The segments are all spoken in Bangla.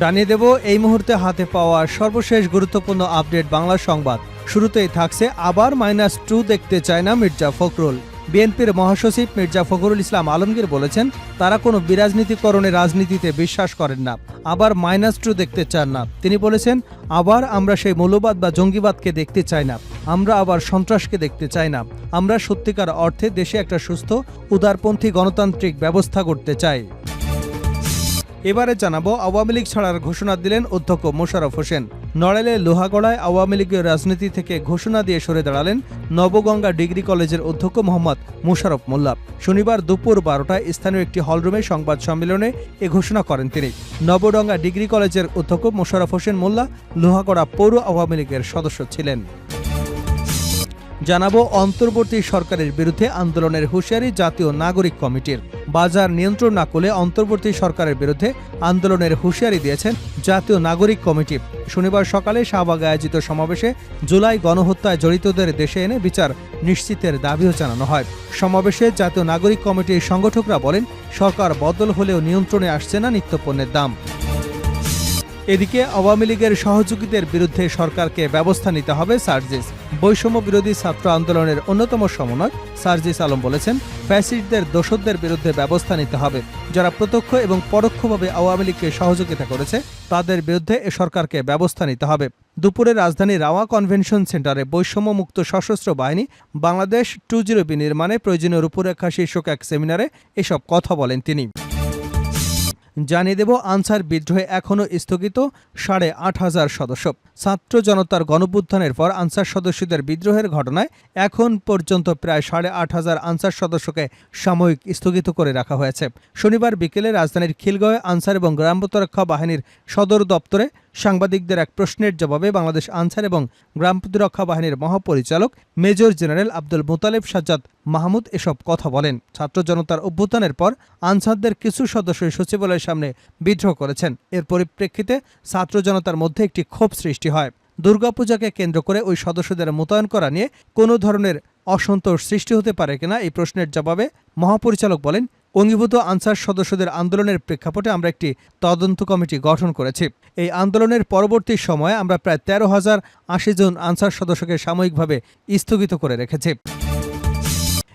জানিয়ে দেব, এই মুহূর্তে হাতে পাওয়া সর্বশেষ গুরুত্বপূর্ণ আপডেট বাংলা সংবাদ। শুরুতেই থাকছে আবার মাইনাস টু দেখতে চায় না মির্জা ফখরুল। বিএনপির মহাসচিব মির্জা ফখরুল ইসলাম আলমগীর বলেছেন, তারা কোনো বিরাজনীতিকরণে রাজনীতিতে বিশ্বাস করেন না, আবার মাইনাস টু দেখতে চান না। তিনি বলেছেন, আবার আমরা সেই মৌলবাদ বা জঙ্গিবাদকে দেখতে চাই না, আমরা আবার সন্ত্রাসকে দেখতে চাই না, আমরা সত্যিকার অর্থে দেশে একটা সুস্থ, উদারপন্থী গণতান্ত্রিক ব্যবস্থা করতে চাই। এবারে জানাব আওয়ামী লীগ ছাড়ার ঘোষণা দিলেন অধ্যক্ষ মোশাররফ হোসেন। নড়াইলে লোহাগড়ায় আওয়ামী লীগের রাজনীতি থেকে ঘোষণা দিয়ে সরে দাঁড়ালেন নবগঙ্গা ডিগ্রি কলেজের অধ্যক্ষ মোহাম্মদ মোশাররফ মোল্লা। শনিবার দুপুর বারোটায় স্থানীয় একটি হলরুমে সংবাদ সম্মেলনে এ ঘোষণা করেন তিনি। নবডঙ্গা ডিগ্রি কলেজের অধ্যক্ষ মোশাররফ হোসেন মোল্লা লোহাগড়া পৌর আওয়ামী লীগের সদস্য ছিলেন। জানাব অন্তর্বর্তী সরকারের বিরুদ্ধে আন্দোলনের হুঁশিয়ারি জাতীয় নাগরিক কমিটির। বাজার নিয়ন্ত্রণ না করলে অন্তর্বর্তী সরকারের বিরুদ্ধে আন্দোলনের হুঁশিয়ারি দিয়েছেন জাতীয় নাগরিক কমিটি। শনিবার সকালে শাহবাগে আয়োজিত সমাবেশে জুলাই গণহত্যায় জড়িতদের দেশে এনে বিচার নিশ্চিতের দাবিও জানানো হয়। সমাবেশে জাতীয় নাগরিক কমিটির সংগঠকরা বলেন, সরকার বদল হলেও নিয়ন্ত্রণে আসছে না নিত্যপণ্যের দাম। এদিকে আওয়ামী লীগের সহযোগীদের বিরুদ্ধে সরকারকে ব্যবস্থা নিতে হবে সার্জিস। বৈষম্য বিরোধী ছাত্র আন্দোলনের অন্যতম সমন্বয় সার্জিস আলম বলেছেন, ফ্যাসিস্টদের দোষদের বিরুদ্ধে ব্যবস্থা নিতে হবে। যারা প্রত্যক্ষ এবং পরোক্ষভাবে আওয়ামী লীগকে সহযোগিতা করেছে, তাদের বিরুদ্ধে এ সরকারকে ব্যবস্থা নিতে হবে। দুপুরে রাজধানী রাওয়া কনভেনশন সেন্টারে বৈষম্য মুক্ত সশস্ত্র বাহিনী, বাংলাদেশ টু জিরো বি নির্মাণে প্রয়োজনীয় রূপরেখা শীর্ষক এক সেমিনারে এসব কথা বলেন তিনি। জানিয়ে দেব, আনসার বিদ্রোহে এখনও স্থগিত সাড়ে আট হাজার সদস্য। ছাত্র জনতার গণপুত্থানের পর আনসার সদস্যদের বিদ্রোহের ঘটনায় এখন পর্যন্ত প্রায় সাড়ে আট হাজার আনসার সদস্যকে সাময়িক স্থগিত করে রাখা হয়েছে। শনিবার বিকেলে রাজধানীর খিলগাঁওয়ে আনসার এবং গ্রাম্যতরক্ষা বাহিনীর সদর দপ্তরে সাংবাদিকদের এক প্রশ্নের জবাবে বাংলাদেশ আনসার এবং গ্রাম প্রতিরক্ষা বাহিনীর মহাপরিচালক মেজর জেনারেল আব্দুল মোতালেব সাজ্জাদ মাহমুদ এসব কথা বলেন। ছাত্র জনতার অভ্যুত্থানের পর আনসারদের কিছু সদস্য সচিবালয়ের সামনে বিদ্রোহ করেছেন। এর পরিপ্রেক্ষিতে ছাত্র জনতার মধ্যে একটি ক্ষোভ সৃষ্টি হয়। দুর্গাপূজাকে কেন্দ্র করে ওই সদস্যদের মোতায়েন করা নিয়ে কোনো ধরনের অসন্তোষ সৃষ্টি হতে পারে কিনা এই প্রশ্নের জবাবে মহাপরিচালক বলেন অঙ্গীভূত আনসার সদস্যদের আন্দোলনের প্রেক্ষাপটে আমরা একটি তদন্ত কমিটি গঠন করেছি। এই আন্দোলনের পরবর্তী সময়ে আমরা প্রায় তেরো হাজার আশি জন আনসার সদস্যকে সাময়িকভাবে স্থগিত করে রেখেছি।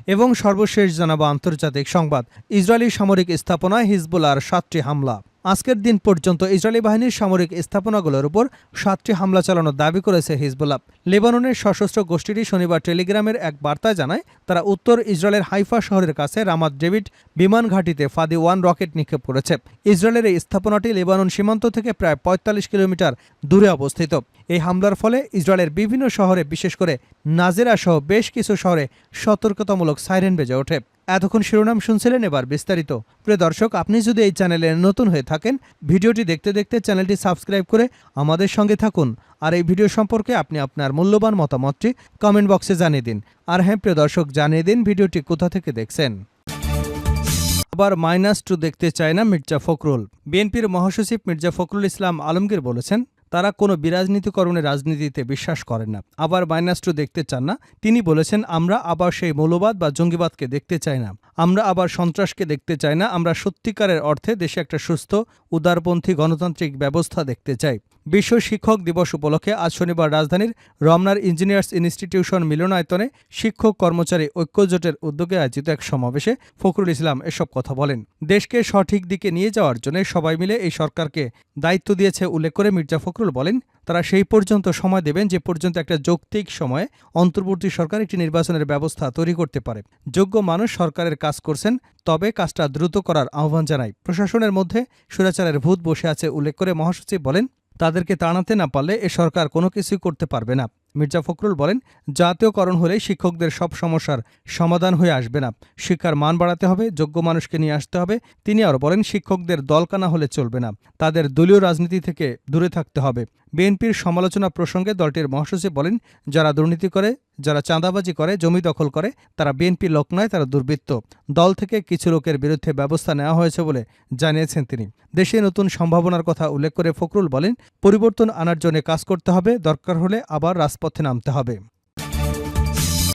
এবং সর্বশেষ জানাব আন্তর্জাতিক সংবাদ। ইসরায়েলি সামরিক স্থাপনায় হিজবুলার সাতটি হামলা। আজকের দিন পর্যন্ত ইসরায়েলি বাহিনীর সামরিক স্থাপনাগুলোর উপর সাতটি হামলা চালানোর দাবি করেছে হিজবুল্লাহ। লেবাননের সশস্ত্র গোষ্ঠীটি শনিবার টেলিগ্রামের এক বার্তায় জানায়, তারা উত্তর ইসরায়েলের হাইফা শহরের কাছে রামাত ডেভিড বিমান ঘাঁটিতে ফাদি ওয়ান রকেট নিক্ষেপ করেছে। ইসরায়েলের এই স্থাপনাটি লেবানন সীমান্ত থেকে প্রায় পঁয়তাল্লিশ কিলোমিটার দূরে অবস্থিত। এই হামলার ফলে ইসরায়েলের বিভিন্ন শহরে, বিশেষ করে নাজেরা সহ বেশ কিছু শহরে সতর্কতামূলক সাইরেন বেজে ওঠে। এতক্ষণ শিরোনাম শুনছিলেন এবার বিস্তারিত। প্রিয় দর্শক, আপনি যদি এই চ্যানেলে নতুন হয়ে থাকেন, ভিডিওটি দেখতে দেখতে চ্যানেলটি সাবস্ক্রাইব করে আমাদের সঙ্গে থাকুন। আর এই ভিডিও সম্পর্কে আপনি আপনার মূল্যবান মতামতটি কমেন্ট বক্সে জানিয়ে দিন। আর হ্যাঁ প্রিয় দর্শক, জানিয়ে দিন ভিডিওটি কোথা থেকে দেখছেন। আবার মাইনাস টু দেখতে চায় না মির্জা ফখরুল। বিএনপির মহাসচিব মির্জা ফখরুল ইসলাম আলমগীর বলেছেন তারা কোনো বিরাজনীতিকরণে রাজনীতিতে বিশ্বাস করেন না। আবার মাইনাস্টু দেখতে চান না। তিনি বলেছেন, আমরা আবার সেই মৌলবাদ বা জঙ্গিবাদকে দেখতে চাই না। আমরা আবার সন্ত্রাসকে দেখতে চাই না। আমরা সত্যিকারের অর্থে দেশে একটা সুস্থ, উদারপন্থী গণতান্ত্রিক ব্যবস্থা দেখতে চাই। বিশ্ব শিক্ষক দিবস উপলক্ষে আজ শনিবার রাজধানীর রমনার ইঞ্জিনিয়ার্স ইনস্টিটিউশন মিলনায়তনে শিক্ষক কর্মচারী ঐক্যজোটের উদ্যোগে আয়োজিত এক সমাবেশে ফখরুল ইসলাম এসব কথা বলেন। দেশকে সঠিক দিকে নিয়ে যাওয়ার জন্য সবাই মিলে এই সরকারকে দায়িত্ব দিয়েছে উল্লেখ করে মির্জা ফখরুল বলেন, তারা সেই পর্যন্ত সময় দেবেন যে পর্যন্ত একটা যৌক্তিক সময়ে অন্তর্বর্তী সরকার একটি নির্বাচনের ব্যবস্থা তৈরি করতে পারে। যোগ্য মানুষ সরকারের কাজ করছেন, তবে কাজটা দ্রুত করার আহ্বান জানায়। প্রশাসনের মধ্যে সুরাচারের ভূত বসে আছে, উল্লেখ করে মহাসচিব বলেন তাদেরকে তাড়াতে না পারলে এ সরকার কোনো কিছুই করতে পারবে না। মির্জা ফখরুল বলেন, জাতীয়করণ হলে শিক্ষকদের সব সমস্যার সমাধান হয়ে আসবে না। শিক্ষার মান বাড়াতে হবে, যোগ্য মানুষকে নিয়ে আসতে হবে। তিনি আরও বলেন, শিক্ষকদের দলকানা হলে চলবে না। তাদের দলীয় রাজনীতি থেকে দূরে থাকতে হবে। বিএনপির সমালোচনা প্রসঙ্গে দলটির মহাসচিব বলেন, যারা দুর্নীতি করে, যারা চাঁদাবাজি করে, জমি দখল করে, তারা বিএনপি লোক নয়, তারা দুর্বৃত্ত। দল থেকে কিছু লোকের বিরুদ্ধে ব্যবস্থা নেওয়া হয়েছে বলে জানিয়েছেন তিনি। দেশে নতুন সম্ভাবনার কথা উল্লেখ করে ফখরুল বলেন, পরিবর্তন আনার জন্য কাজ করতে হবে, দরকার হলে আবার রাজপথে নামতে হবে।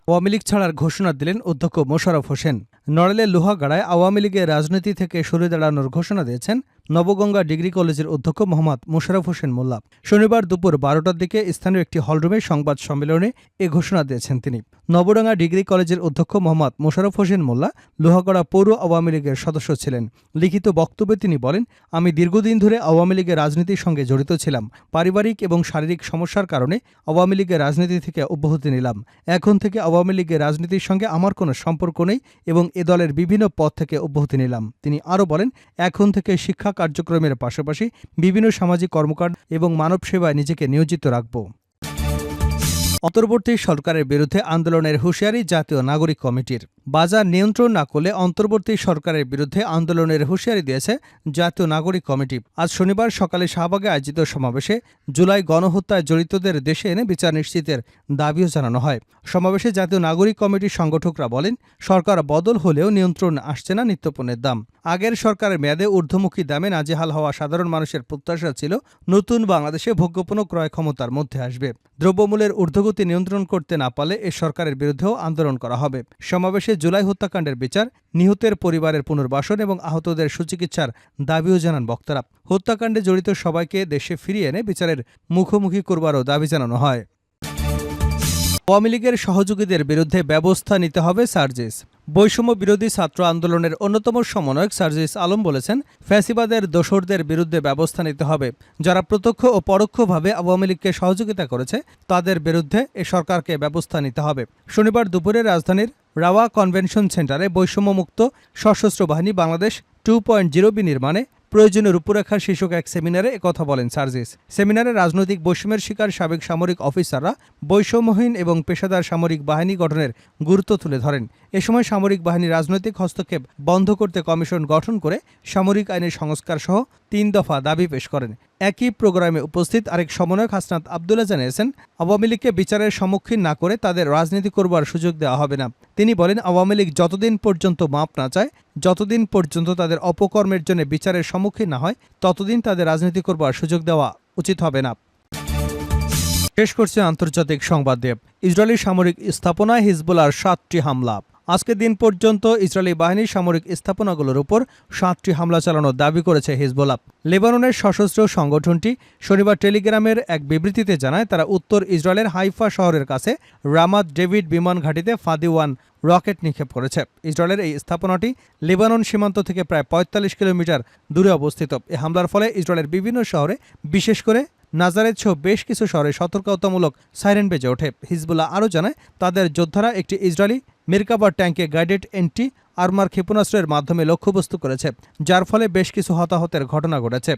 আওয়ামী লীগ ছাড়ার ঘোষণা দিলেন অধ্যক্ষ মোশাররফ হোসেন। নড়াইলের লোহাগাড়ায় আওয়ামী লীগের রাজনীতি থেকে সরে দাঁড়ানোর ঘোষণা দিয়েছেন নবগঙ্গা ডিগ্রি কলেজের অধ্যক্ষ মোহাম্মদ মোশাররফ হোসেন মোল্লা। শনিবার দুপুর বারোটার দিকে স্থানীয় একটি হলরুমে সংবাদ সম্মেলনে এ ঘোষণা দিয়েছেন তিনি। নবডাঙ্গা ডিগ্রি কলেজের অধ্যক্ষ মোহাম্মদ মোশাররফ হোসেন মোল্লা লোহাগড়া পৌর আওয়ামী লীগের সদস্য ছিলেন। লিখিত বক্তব্যে তিনি বলেন, আমি দীর্ঘদিন ধরে আওয়ামী লীগের রাজনীতির সঙ্গে জড়িত ছিলাম। পারিবারিক এবং শারীরিক সমস্যার কারণে আওয়ামী লীগের রাজনীতি থেকে অব্যাহতি নিলাম। এখন থেকে আওয়ামী লীগের রাজনীতির সঙ্গে আমার কোনো সম্পর্ক নেই এবং এ দলের বিভিন্ন পদ থেকে অব্যাহতি নিলাম। তিনি আরও বলেন, এখন থেকে শিক্ষা কার্যক্রমের পাশাপাশি বিভিন্ন সামাজিক কর্মকাণ্ড এবং মানব সেবায় নিজেকে নিয়োজিত রাখব। অন্তর্বর্তী সরকারের বিরুদ্ধে আন্দোলনের হুঁশিয়ারি জাতীয় নাগরিক কমিটির। বাজার নিয়ন্ত্রণ না করলে অন্তর্বর্তী সরকারের বিরুদ্ধে আন্দোলনের হুঁশিয়ারি দিয়েছে জাতীয় নাগরিক কমিটি। আজ শনিবার সকালে শাহবাগে আয়োজিত সমাবেশে জুলাই গণহত্যায় জড়িতদের দেশে এনে বিচার নিশ্চিতের দাবিও জানানো হয়। সমাবেশে জাতীয় নাগরিক কমিটির সংগঠকরা বলেন, সরকার বদল হলেও নিয়ন্ত্রণ আসছে না নিত্যপণ্যের দাম। আগের সরকারের মেয়াদে ঊর্ধ্বমুখী দামে নাজেহাল হওয়া সাধারণ মানুষের প্রত্যাশা ছিল, নতুন বাংলাদেশে ভোগ্যপণ্য ক্রয় ক্ষমতার মধ্যে আসবে। দ্রব্যমূল্যের ঊর্ধ্বগতি নিয়ন্ত্রণ করতে না পারলে এ সরকারের বিরুদ্ধেও আন্দোলন করা হবে। সমাবেশে জুলাই হত্যাকাণ্ডের বিচার, নিহতের পরিবারের পুনর্বাসন এবং আহতদের সুচিকিৎসার দাবিও জানান বক্তারা। হত্যাকাণ্ডে জড়িত সবাইকে দেশে ফিরিয়ে এনে বিচারের মুখোমুখি করবারও দাবি জানানো হয়। আওয়ামী লীগের সহযোগীদের বিরুদ্ধে ব্যবস্থা নিতে হবে সার্জিস। বৈষম্য বিরোধী ছাত্র আন্দোলনের অন্যতম সমন্বয়ক সার্জিস আলম বলেছেন, ফ্যাসিবাদের দোসরদের বিরুদ্ধে ব্যবস্থা নিতে হবে। যারা প্রত্যক্ষ ও পরোক্ষভাবে আওয়ামী লীগকে সহযোগিতা করেছে, তাদের বিরুদ্ধে এ সরকারকে ব্যবস্থা নিতে হবে। শনিবার দুপুরে রাজধানীর রাওয়া কনভেনশন সেন্টারে বৈষম্যমুক্ত সশস্ত্র বাহিনী বাংলাদেশ টু পয়েন্ট জিরো বি নির্মাণে প্রয়োজনীয় রূপরেখা শীর্ষক এক সেমিনারে কথা বলেন সার্জিস। সেমিনারে রাজনৈতিক বৈষম্যের শিকার সাবেক সামরিক অফিসাররা বৈষম্যহীন এবং পেশাদার সামরিক বাহিনী গঠনের গুরুত্ব তুলে ধরেন। এ সময় সামরিক বাহিনী রাজনৈতিক হস্তক্ষেপ বন্ধ করতে কমিশন গঠন করে সামরিক আইনের সংস্কার সহ তিন দফা দাবি পেশ করেন। একই প্রোগ্রামে উপস্থিত আরেক সমন্বয়ক হাসনাত আবদুল্লাহ জানিয়েছেন, আওয়ামী লীগকে বিচারের সম্মুখীন না করে তাদের রাজনীতি করবার সুযোগ দেওয়া হবে না। তিনি বলেন, আওয়ামী লীগ যতদিন পর্যন্ত মাপ না চায়, যতদিন পর্যন্ত তাদের অপকর্মের জন্য বিচারের সম্মুখীন না হয়, ততদিন তাদের রাজনীতি করবার সুযোগ দেওয়া উচিত হবে না। শেষ করছে আন্তর্জাতিক সংবাদ দেব। ইসরায়েলি সামরিক স্থাপনায় হিজবুলার সাতটি হামলা। আজকের দিন পর্যন্ত ইসরায়েলি বাহিনীর সামরিক স্থাপনাগুলোর উপর সাতটি হামলা চালানোর দাবি করেছে হিজবুল্লাহ। লেবাননের সশস্ত্র সংগঠনটি শনিবার টেলিগ্রামের এক বিবৃতিতে জানায়, তারা উত্তর ইসরায়েলের হাইফা শহরের কাছে রামাত ডেভিড বিমান ঘাঁটিতে ফাদি ওয়ান রকেট নিক্ষেপ করেছে। ইসরায়েলের এই স্থাপনাটি লেবানন সীমান্ত থেকে প্রায় পঁয়তাল্লিশ কিলোমিটার দূরে অবস্থিত। এ হামলার ফলে ইসরায়েলের বিভিন্ন শহরে, বিশেষ করে নাজারেত সহ বেশ কিছু শহরে সতর্কতামূলক সাইরেন বেজে ওঠে। হিজবুল্লাহ আরও জানায়, তাদের যোদ্ধারা একটি ইসরায়েলি মিরকাবার ট্যাঙ্কে গাইডেড এন্টি আর্মার ক্ষেপণাস্ত্রের মাধ্যমে লক্ষ্যবস্তু করেছে, যার ফলে বেশ কিছু হতাহতের ঘটনা ঘটেছে।